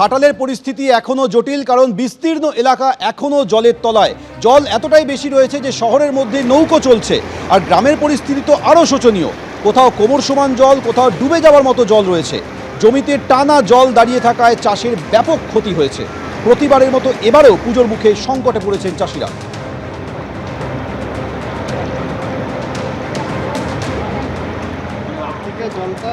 ঘাটালের পরিস্থিতি এখনও জটিল, কারণ বিস্তীর্ণ এলাকা এখনও জলের তলায়। জল এতটাই বেশি রয়েছে যে শহরের মধ্যে নৌকো চলছে, আর গ্রামের পরিস্থিতি তো আরও শোচনীয়। কোথাও কোমর সমান জল, কোথাও ডুবে যাওয়ার মতো জল রয়েছে। জমিতে টানা জল দাঁড়িয়ে থাকায় চাষের ব্যাপক ক্ষতি হয়েছে। প্রতিবারের মতো এবারেও পুজোর মুখে সংকটে পড়েছেন চাষিরা। জলটা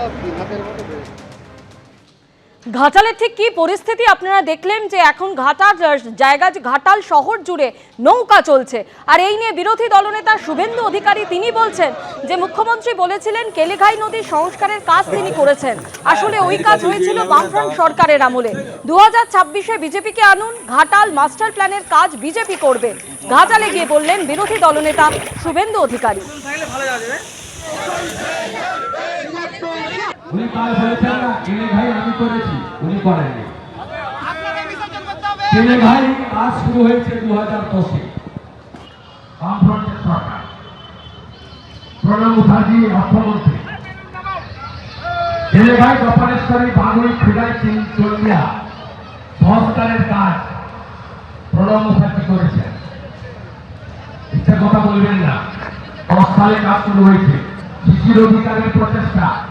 ঘাটালের ঠিক কি পরিস্থিতি? আপনারা দেখলেন যে এখন ঘাটাল জায়গা ঘাটাল শহর জুড়ে নৌকা চলছে। আর এই নিয়ে বিরোধী দলনেতা শুভেন্দু অধিকারী তিনি বলছেন যে, মুখ্যমন্ত্রী বলেছিলেন কেলেঘাই নদীর সংস্কারের কাজ তিনি করেছেন। আসলে ওই কাজ হয়েছিল বামফ্রন্ট সরকারের আমলে। দু হাজার ছাব্বিশে বিজেপিকে আনুন, ঘাটাল মাস্টার প্ল্যানের কাজ বিজেপি করবে। ঘাটালে গিয়ে বললেন বিরোধী দলনেতা শুভেন্দু অধিকারী। উনি কাল বলেছেন না কেনে ভাই আমি করেছি উনি করেননি। কেনে ভাই কাজ শুরু হয়েছে দু হাজার দশে। বামফ্রন্টের সরকার। প্রণব মুখার্জি অর্থমন্ত্রী। কেনে ভাই গোপালেশ্বরী বাগুই খুদাই চন্ডিয়া। সংস্কারের কাজ। প্রণব মুখার্জি করেছেন। ইচ্ছা কথা বলবেন না। সালে কাজ শুরু হয়েছে। শিশুর অধিকারের প্রচেষ্টা।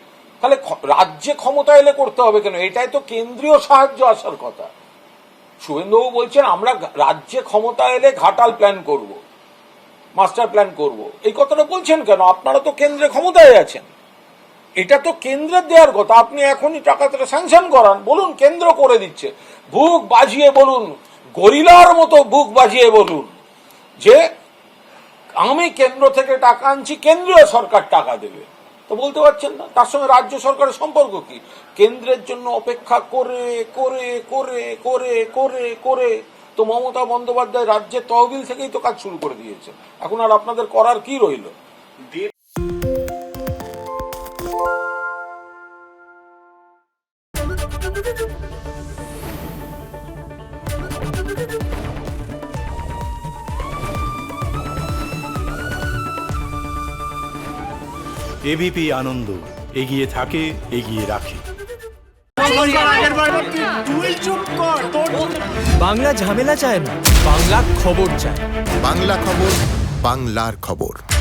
তাহলে রাজ্যে ক্ষমতা এলে করতে হবে কেন? এটাই তো কেন্দ্রীয় সাহায্য আসার কথা। শুভেন্দুবাবু বলছেন, আমরা রাজ্যে ক্ষমতা এলে ঘাটাল প্ল্যান করব মাস্টার প্ল্যান করব। এই কথাটা বলছেন কেন? আপনারা তো কেন্দ্রে ক্ষমতায় আছেন। এটা তো কেন্দ্রের দেওয়ার কথা। আপনি এখনই টাকাটা স্যাংশন করান। বলুন, কেন্দ্র করে দিচ্ছে। বুক বাজিয়ে বলুন, গরিলার মতো বুক বাজিয়ে বলুন যে, আমি কেন্দ্র থেকে টাকা আনছি, কেন্দ্রীয় সরকার টাকা দেবে। তো বলতে পারছেন না। তার সঙ্গে রাজ্য সরকারের সম্পর্ক কি? কেন্দ্রের জন্য অপেক্ষা করে করে করে করে করে করে। তো মমতা বন্দ্যোপাধ্যায় রাজ্যের তহবিল থেকেই তো কাজ শুরু করে দিয়েছে এখন আর আপনাদের করার কি রইল? এবিপি আনন্দ এগিয়ে থাকে এগিয়ে রাখে। বাংলা ঝামেলা চায় না বাংলা খবর চায়। বাংলা খবর বাংলার খবর।